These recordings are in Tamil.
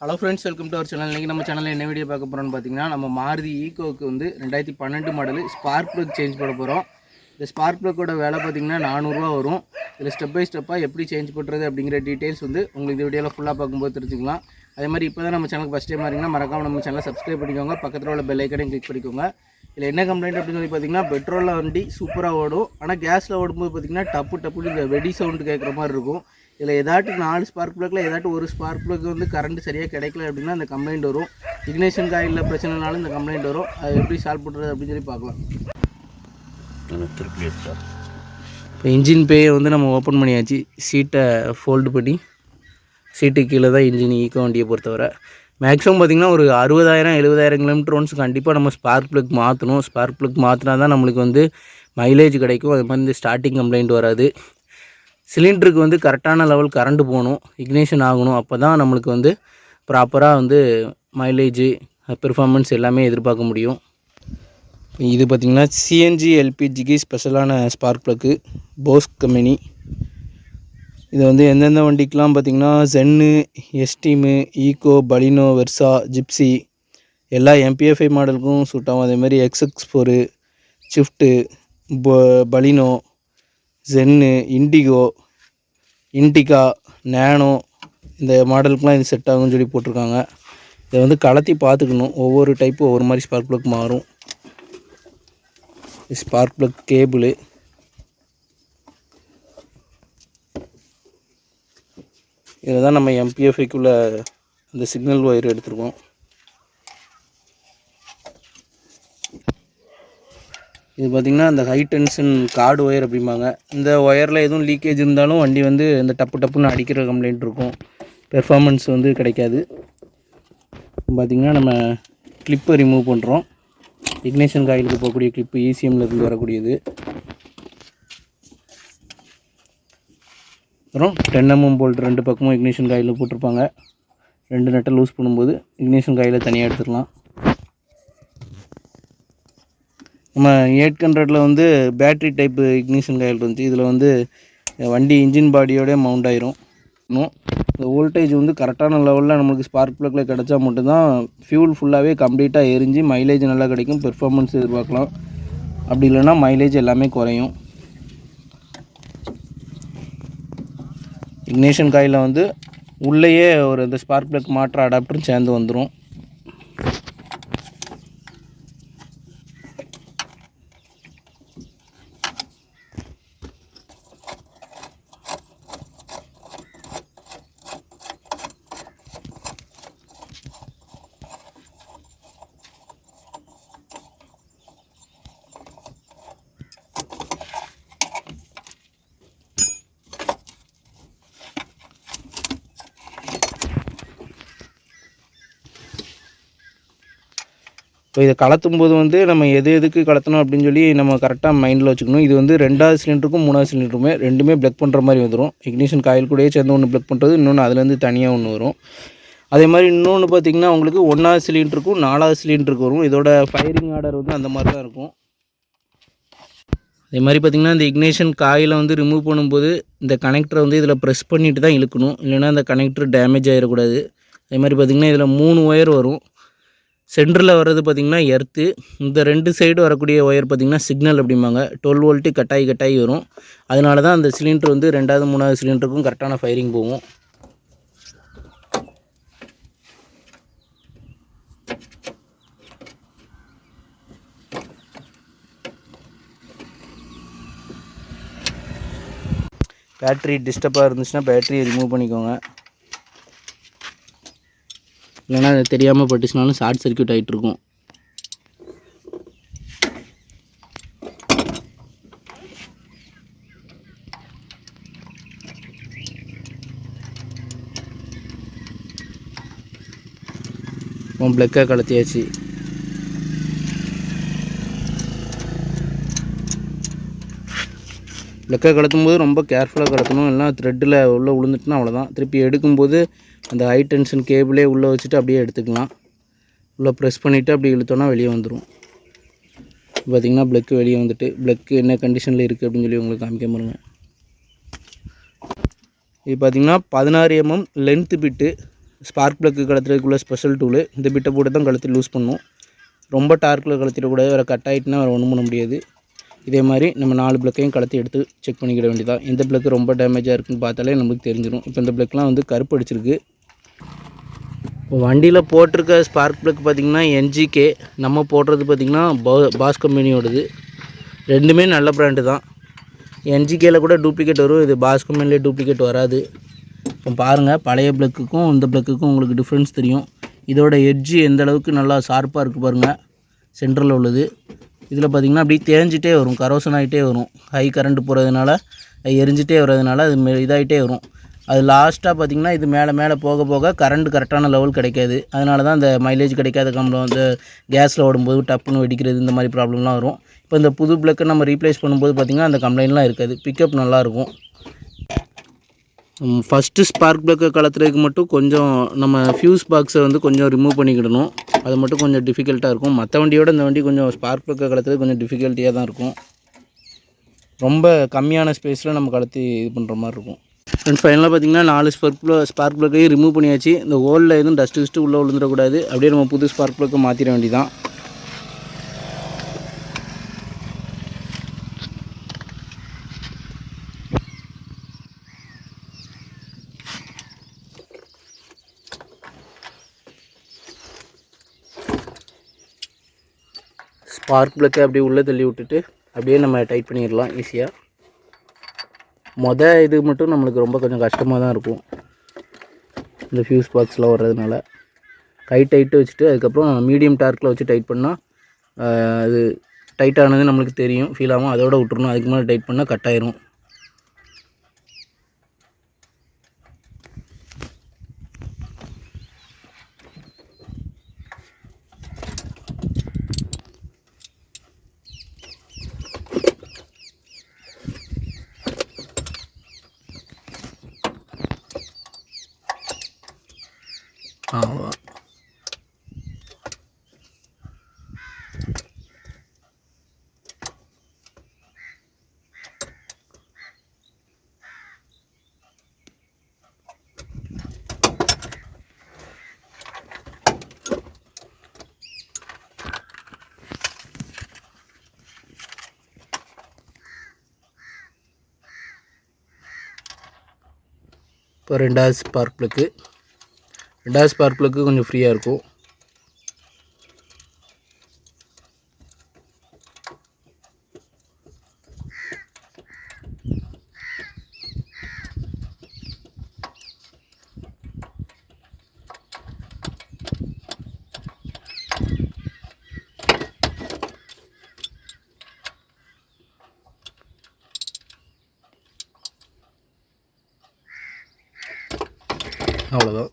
Hello friends welcome to our channel இன்றைக்கி நம்ம சேனலில் என்ன வீடியோ பார்க்க போகிறோம்னு பார்த்தீங்கன்னா நம்ம மாருதி ஈகோவுக்கு வந்து ரெண்டாயிரத்தி பன்னெண்டு மாடலு ஸ்பார்க் ப்ளக் சேஞ்ச் பண்ண போகிறோம் இந்த ஸ்பார்க் ப்ளக்கோட வேலை பார்த்தீங்கன்னா நானூறுரூவா வரும். இதில் ஸ்டெப் பை ஸ்டெப்பாக எப்படி சேஞ்ச் பண்ணுறது அப்படிங்கிற டீட்டெயில்ஸ் வந்து உங்களுக்கு இந்த வீடியோவில் ஃபுல்லாக பார்க்கும்போது தெரிஞ்சுக்கலாம். அதே மாதிரி இப்போ தான் நம்ம சேனலுக்கு ஃபஸ்ட் டைம் வரீங்கன்னா மறக்காமல் நம்ம சேனலை சப்ஸ்கிரைப் பண்ணிக்கோங்க. பக்கத்தில் உள்ள பெல் ஐக்கனையும் கிளிக் பண்ணிக்கோங்க. இதில் என்ன கம்ப்ளைண்ட் அப்படின்னு சொல்லி பார்த்தீங்கன்னா பெட்ரோலில் வண்டி சூப்பராக ஓடும். ஆனால் கேஸில் ஓடும்போது பார்த்தீங்கன்னா டப்பு டப்புன்னு இந்த வெடி சவுண்டு கேட்குற மாதிரி இருக்கும். இதில் ஏதாட்டும் நாலு ஸ்பார்க் ப்ளக்கில் ஏதாட்டும் ஒரு ஸ்பார்க் ப்ளக் வந்து கரண்ட் சரியாக கிடைக்கல அப்படின்னா அந்த கம்ப்ளைண்ட் வரும். இக்னேஷன் காயில் பிரச்சனைனாலும் இந்த கம்ப்ளைண்ட் வரும். அது எப்படி சால்வ் பண்ணுறது அப்படின்னு சொல்லி பார்க்கலாம். இப்போ இன்ஜின் பேயை வந்து நம்ம ஓப்பன் பண்ணியாச்சு. சீட்டை ஃபோல்டு பண்ணி சீட்டு கீழே தான் இன்ஜின் ஈக்கோ வண்டியை பொறுத்தவரை. மேக்ஸிமம் பார்த்திங்கன்னா ஒரு அறுபதாயிரம் எழுபதாயிரம் கிலோமீட்டர் ஒன்ஸ் கண்டிப்பாக நம்ம ஸ்பார்க் ப்ளக் மாற்றணும் ஸ்பார்க் ப்ளக் மாற்றினா தான் நம்மளுக்கு வந்து மைலேஜ் கிடைக்கும். அது மாதிரி இந்த ஸ்டார்டிங் கம்ப்ளைண்ட் வராது. சிலிண்டருக்கு வந்து கரெக்டான லெவல் கரண்ட்டு போகணும். இக்னேஷன் ஆகணும். அப்போ தான் நம்மளுக்கு வந்து ப்ராப்பராக வந்து மைலேஜு பெர்ஃபார்மன்ஸ் எல்லாமே எதிர்பார்க்க முடியும். இது பார்த்திங்கன்னா சிஎன்ஜி எல்பிஜிக்கு ஸ்பெஷலான ஸ்பார்க் ப்ளக்கு போஸ் கம்பெனி இது வந்து எந்தெந்த வண்டிக்கெலாம் பார்த்திங்கன்னா Zen Esteem Eeco Baleno Versa Gypsy எல்லா எம்பிஎஃப்ஐ மாடலுக்கும் சூட் ஆகும். அதேமாதிரி எக்ஸ்எக்ஸ் ஃபோரு ஸ்விஃப்ட்டு ப Baleno Zen Indigo Indica Nano இந்த மாடலுக்குலாம் இது செட் ஆகும்னு சொல்லி போட்டிருக்காங்க. இதை வந்து கலத்தி பார்த்துக்கணும். ஒவ்வொரு டைப்பு ஒவ்வொரு மாதிரி ஸ்பார்க் ப்ளக் மாறும். ஸ்பார்க் ப்ளக் கேபிளு இதில் தான் நம்ம எம்பிஎஃப்ஐக்குள்ளே அந்த சிக்னல் ஒயர் எடுத்துருக்கோம். இது பார்த்திங்கன்னா அந்த ஹை டென்ஷன் கார்டு ஒயர் அப்படிம்பாங்க. இந்த ஒயரில் எதுவும் லீக்கேஜ் இருந்தாலும் வண்டி வந்து இந்த டப்பு டப்புன்னு அடிக்கிற கம்ப்ளைண்ட் இருக்கும். பெர்ஃபார்மன்ஸ் வந்து கிடைக்காது. பார்த்திங்கன்னா நம்ம கிளிப்பை ரிமூவ் பண்ணுறோம் இக்னேஷன் காயிலுக்கு போகக்கூடிய கிளிப்பு இசிஎம்லேருந்து வரக்கூடியது. அப்புறம் டென் எம்எம் போல்ட் ரெண்டு பக்கமும் இக்னிஷன் காயில் போட்டிருப்பாங்க. ரெண்டு நட்டை லூஸ் பண்ணும்போது இக்னிஷன் காயில் தனியாக எடுத்துக்கலாம் நம்ம எயிட் ஹண்ட்ரடில் வந்து பேட்ரி டைப்பு இக்னிஷன் காயில் இருந்துச்சு. இதில் வந்து வண்டி இன்ஜின் பாடியோட மவுண்ட் ஆயிரும். இந்த வோல்டேஜ் வந்து கரெக்டான லெவலில் நம்மளுக்கு ஸ்பார்க் ப்ளக்கில் கிடச்சா மட்டும்தான் ஃபியூல் ஃபுல்லாகவே கம்ப்ளீட்டாக எரிஞ்சு மைலேஜ் நல்லா கிடைக்கும். பெர்ஃபார்மன்ஸ் எதிர்பார்க்கலாம். அப்படி இல்லைன்னா மைலேஜ் எல்லாமே குறையும். இக்னேஷன் காயில் வந்து உள்ளேயே ஒரு இந்த ஸ்பார்க் ப்ளக் மாற்ற அடாப்டரும் சேர்ந்து வந்துடும் ஸோ இதை கலத்தும் போது வந்து நம்ம எது எதுக்கு கலத்தணும் அப்படின்னு சொல்லி நம்ம கரெக்டாக மைண்டில் வச்சுக்கணும். இது வந்து ரெண்டாவது சிலிண்டருக்கும் மூணாவது சிலிண்டருமே ரெண்டுமே பிளக் பண்ணுற மாதிரி வந்துடும் இக்னிஷன் காயில் கூடயே சேர்ந்து ஒன்று பிளக் பண்ணுறது இன்னொன்று அதுலேருந்து தனியாக ஒன்று வரும். அதே மாதிரி இன்னொன்று பார்த்திங்கன்னா உங்களுக்கு ஒன்றாவது சிலிண்டருக்கும் நாலாவது சிலிண்டருக்கு வரும். இதோட ஃபயரிங் ஆர்டர் வந்து அந்த மாதிரி தான் இருக்கும். அதே மாதிரி பார்த்திங்கன்னா இந்த இக்னேஷன் காயில் வந்து ரிமூவ் பண்ணும்போது இந்த கனெக்டரை வந்து இதில் ப்ரெஸ் பண்ணிட்டு தான் இழுக்கணும். இல்லைன்னா அந்த கனெக்டர் டேமேஜ் ஆகிடக்கூடாது அதே மாதிரி பார்த்திங்கன்னா இதில் மூணு ஒயர் வரும். சென்டரில் வர்றது பார்த்திங்கன்னா எர்த்து. இந்த ரெண்டு சைடு வரக்கூடிய ஒயர் பார்த்திங்கன்னா சிக்னல் அப்படிம்பாங்க. டுவெல் வோல்ட்டு கட்டாயி கட்டாயி வரும். அதனால தான் அந்த சிலிண்டர் வந்து ரெண்டாவது மூணாவது சிலிண்டருக்கும் கரெக்டான ஃபயரிங் போகும். பேட்ரி டிஸ்டர்பாக இருந்துச்சுன்னா பேட்டரியை ரிமூவ் பண்ணிக்கோங்க. இல்லைன்னா தெரியாமல் பட்டுச்சுனாலும் ஷார்ட் சர்க்யூட் ஆகிட்டு இருக்கும். ப்ளக்காக கலத்தியாச்சு. லெக்கை கலத்தும் போது ரொம்ப கேர்ஃபுல்லாக கலத்தணும் இல்லைனா த்ரெட்டில் உள்ளே விழுந்துட்டுனா அவ்வளோதான் திருப்பி எடுக்கும்போது அந்த ஹை டென்ஷன் கேபிளே உள்ளே வச்சுட்டு அப்படியே எடுத்துக்கலாம். உள்ளே ப்ரெஸ் பண்ணிவிட்டு அப்படி இழுத்தோன்னா வெளியே வந்துடும் பார்த்திங்கன்னா ப்ளக்கு வெளியே வந்துட்டு ப்ளக்கு என்ன கண்டிஷனில் இருக்குது அப்படின்னு சொல்லி உங்களுக்கு காமிக்க பாருங்க. இது பார்த்திங்கன்னா பதினாறு mm length bit spark plug கலத்துறதுக்குள்ள ஸ்பெஷல் டூலு இந்த பிட்டை போட்டு தான் கழுத்து லூஸ் பண்ணும். ரொம்ப டார்க்கில் கழுத்திடக்கூடாது. வேறு கட் ஆகிட்டுனா வேறு ஒன்றும் பண்ண முடியாது. இதே மாதிரி நம்ம நாலு ப்ளக்கையும் கலத்தி எடுத்து செக் பண்ணிக்கிட வேண்டியதான் எந்த ப்ளக்கு ரொம்ப டேமேஜாக இருக்குன்னு பார்த்தாலே நமக்கு தெரிஞ்சிடும் இப்போ இந்த பிளக்லாம் வந்து கருப்பு அடிச்சிருக்கு. இப்போ வண்டியில் போட்டிருக்க ஸ்பார்க் ப்ளக் பார்த்திங்கன்னா என்ஜிகே நம்ம போடுறது பார்த்திங்கன்னா பாஸ் கம்பெனியோடது ரெண்டுமே நல்ல ப்ராண்டு தான். என்ஜிகேயில் கூட டூப்ளிகேட் வரும். இது பாஸ் கம்பெனிலே டூப்ளிகேட் வராது. இப்போ பாருங்கள் பழைய பிளக்குக்கும் இந்த ப்ளக்குக்கும் உங்களுக்கு டிஃப்ரென்ஸ் தெரியும். இதோட எட்ஜு எந்த அளவுக்கு நல்லா ஷார்ப்பாக இருக்குது பாருங்கள் சென்டரில் உள்ளது. இதில் பார்த்திங்கன்னா அப்படியே தேஞ்சிட்டே வரும் கரோசன் ஆகிட்டே வரும். ஹை கரண்ட் போகிறதுனால எரிஞ்சிட்டே வர்றதுனால அது மெ- இதாகிட்டே வரும். அது லாஸ்ட்டாக பார்த்திங்கன்னா இது மேலே மேலே போக போக கரண்ட் கரெக்டான லெவல் கிடைக்காது. அதனால தான் இந்த மைலேஜ் கிடைக்காத கம்பளம் வந்து கேஸில் ஓடும்போது டப்புன்னு வெடிக்கிறது இந்த மாதிரி ப்ராப்ளம்லாம் வரும். இப்போ இந்த புது ப்ளக்கை நம்ம ரீப்ளேஸ் பண்ணும்போது பார்த்திங்கன்னா அந்த கம்ப்ளைண்ட்லாம் இருக்காது. பிக்கப் நல்லாயிருக்கும் ஃபஸ்ட்டு ஸ்பார்க் ப்ளக்கை கலத்துறதுக்கு மட்டும் கொஞ்சம் நம்ம ஃபியூஸ் பாக்ஸை வந்து கொஞ்சம் ரிமூவ் பண்ணிக்கிடணும். அது மட்டும் கொஞ்சம் டிஃபிகல்ட்டாக இருக்கும். மற்ற வண்டியோட இந்த வண்டி கொஞ்சம் ஸ்பார்க் ப்ளக்கை கலத்துறது கொஞ்சம் டிஃபிகல்ட்டியாக தான் இருக்கும். ரொம்ப கம்மியான ஸ்பேஸில் நம்ம கலத்தி இது பண்ணுற மாதிரி இருக்கும். அண்ட் ஃபைனலாக பார்த்தீங்கன்னா நாலு ஸ்பார்க் ப்ள ஸ்பார்க் ப்ளக்கையும் ரிமூவ் பண்ணியாச்சு. இந்த ஹோலில் எதுவும் டஸ்ட்டு கிஸ்ட்டு உள்ளே விழுந்துடக்கூடாது. அப்படியே நம்ம புது ஸ்பார்க் ப்ளக்கை மாற்றிட வேண்டியதான் ஸ்பார்க் பிளக்கை அப்படியே உள்ளே தள்ளி விட்டுட்டு அப்படியே நம்ம டைட் பண்ணிடலாம் ஈஸியாக மொதல் இது மட்டும் நம்மளுக்கு ரொம்ப கொஞ்சம் கஷ்டமாக தான் இருக்கும். இந்த ஃபியூஸ் பாக்ஸ்லாம் வர்றதுனால. கை டைட்டு வச்சுட்டு அதுக்கப்புறம் மீடியம் டார்க்கில் வச்சு டைட் பண்ணால் அது டைட்டானது நம்மளுக்கு தெரியும் ஃபீல் ஆகும். அதோட விட்டுறணும். அதுக்கு மேலே டைட் பண்ணால் கட் ஆயிரும். இப்போ ரெண்டாவது ஸ்பார்க் ப்ளக்கு ரெண்டாவது ஸ்பார்க் ப்ளக்கு கொஞ்சம் ஃப்ரீயாக இருக்கும். அவ்வளோதான்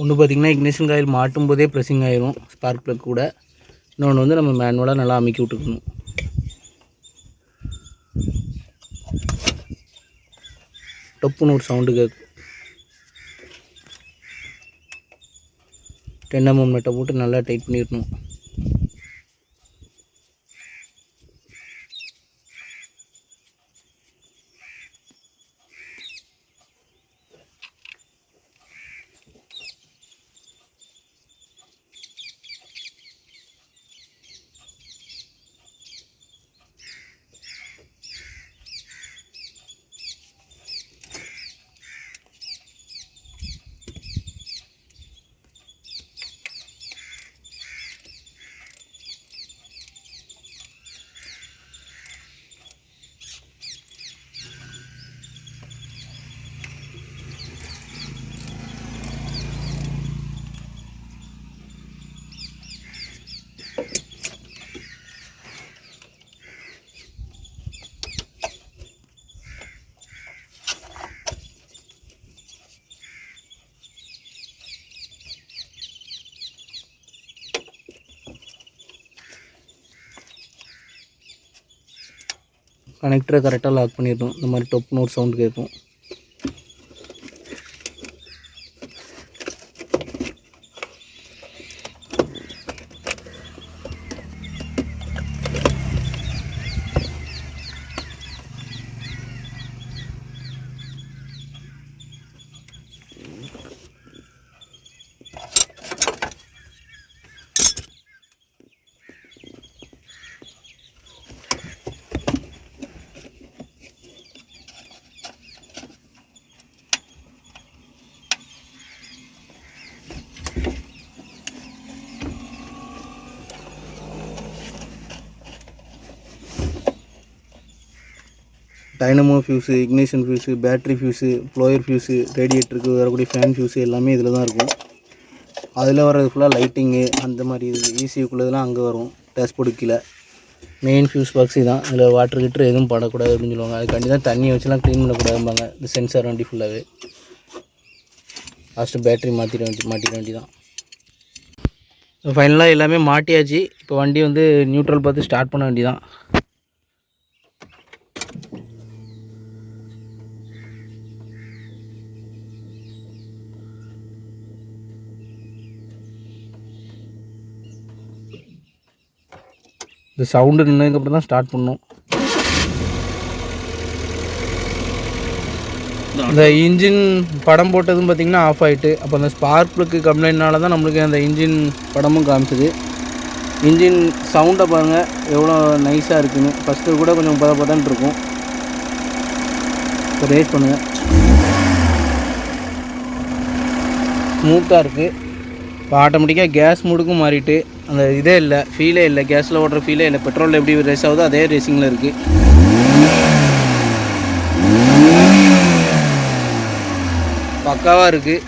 ஒன்று பார்த்திங்கன்னா இக்னிஷன் காயில் மாட்டும் போதே ப்ரெஸ்ஸிங் ஆயிரும் ஸ்பார்க் ப்ளக் கூட. இன்னொன்று வந்து நம்ம மேனுவலாக நல்லா அமுக்கி விட்டுக்கணும். டப்புன்னு ஒரு சவுண்டு கேட்கும் டென் எம்எம் நட்டை போட்டு நல்லா டைட் பண்ணிடணும். கனெக்டரை கரெக்டாக லாக் பண்ணிடணும். இந்த மாதிரி டொப்னு ஒரு சவுண்ட் கேட்கும். Dynamo fuse ignition fuse battery fuse blower fuse ரேடியேட்டருக்கு வரக்கூடிய ஃபேன் ஃபியூஸு எல்லாமே இதில் தான் இருக்கும். அதில் வர்றது ஃபுல்லாக லைட்டிங்கு அந்த மாதிரி இது ஈசிக்குள்ளதெல்லாம் அங்கே வரும். டேஷ்போர்டு கீழே. மெயின் ஃபியூஸ் பாக்ஸு தான் இதில் வாட்டர் கிட்டர் எதுவும் படக்கூடாது அப்படின்னு சொல்லுவாங்க. அதுக்காண்டி தான் தண்ணியை வச்சுலாம் க்ளீன் பண்ணக்கூடாதும்பாங்க. இந்த சென்சார் வண்டி ஃபுல்லாகவே லாஸ்ட்டு பேட்டரி மாற்றிட வேண்டி மாட்டிட வேண்டி தான் ஃபைனலாக எல்லாமே மாட்டியாச்சு. இப்போ வண்டி வந்து நியூட்ரல் பார்த்து ஸ்டார்ட் பண்ண வேண்டி தான் இந்த சவுண்டு நின்னதுக்கப்புறம் தான் ஸ்டார்ட் பண்ணோம். இந்த இன்ஜின் படம் போட்டதும் பார்த்திங்கன்னா ஆஃப் ஆகிட்டு அப்போ அந்த ஸ்பார்க் ப்ளக்கு கம்ப்ளைண்ட்னால தான் நம்மளுக்கு அந்த இன்ஜின் படமும் காமிச்சது. இன்ஜின் சவுண்டை பாருங்கள் எவ்வளோ நைஸாக இருக்குன்னு. ஃபஸ்ட்டு கூட கொஞ்சம் பத பதன்னு இருக்கும். இப்போ ரேட் பண்ணுங்கள் ஸ்மூத்தாக இருக்குது இப்போ ஆட்டோமேட்டிக்காக கேஸ் மூடுக்கும் மாறிட்டு அந்த இதே இல்லை ஃபீலே இல்லை கேஸில் ஓடுற ஃபீலே இல்லை பெட்ரோலில் எப்படி ரேஸ் ஆகுதோ அதே ரேசிங்கில் இருக்குது பக்காவாக இருக்குது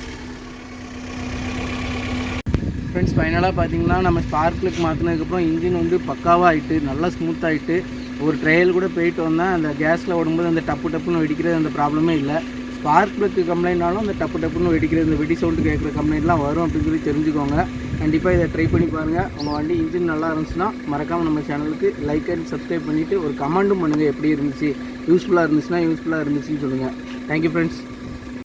ஃப்ரெண்ட்ஸ் ஃபைனலாக பார்த்தீங்கன்னா நம்ம ஸ்பார்க்லுக்கு மாற்றினதுக்கப்புறம் இன்ஜின் வந்து பக்காவாக ஆகிட்டு நல்லா ஸ்மூத் ஆகிட்டு ஒரு ட்ரையல் கூட போயிட்டு வந்தேன் அந்த கேஸில் ஓடும்போது அந்த டப்பு டப்புன்னு வெடிக்கிறது அந்த ப்ராப்ளமே இல்லை. ஸ்பார்க்லுக்கு கம்ப்ளைண்ட்னாலும் அந்த டப்பு டப்புன்னு வெடிக்கிறது இந்த வெடி சவுண்டு கேட்குற கம்ப்ளைண்ட்லாம் வரும் அப்படின்னு சொல்லி தெரிஞ்சுக்கோங்க. கண்டிப்பாக இதை ட்ரை பண்ணி பாருங்கள் உங்கள் வண்டி இன்ஜின் நல்லா இருந்துச்சுன்னா மறக்காமல் நம்ம சேனலுக்கு லைக் அண்ட் சப்ஸ்கிரைப் பண்ணிவிட்டு ஒரு கமெண்ட்டும் பண்ணுங்கள் எப்படி இருந்துச்சு? யூஸ்ஃபுல்லாக இருந்துச்சுன்னா யூஸ்ஃபுல்லாக இருந்துச்சுன்னு சொல்லுங்கள் தேங்க்யூ ஃப்ரெண்ட்ஸ்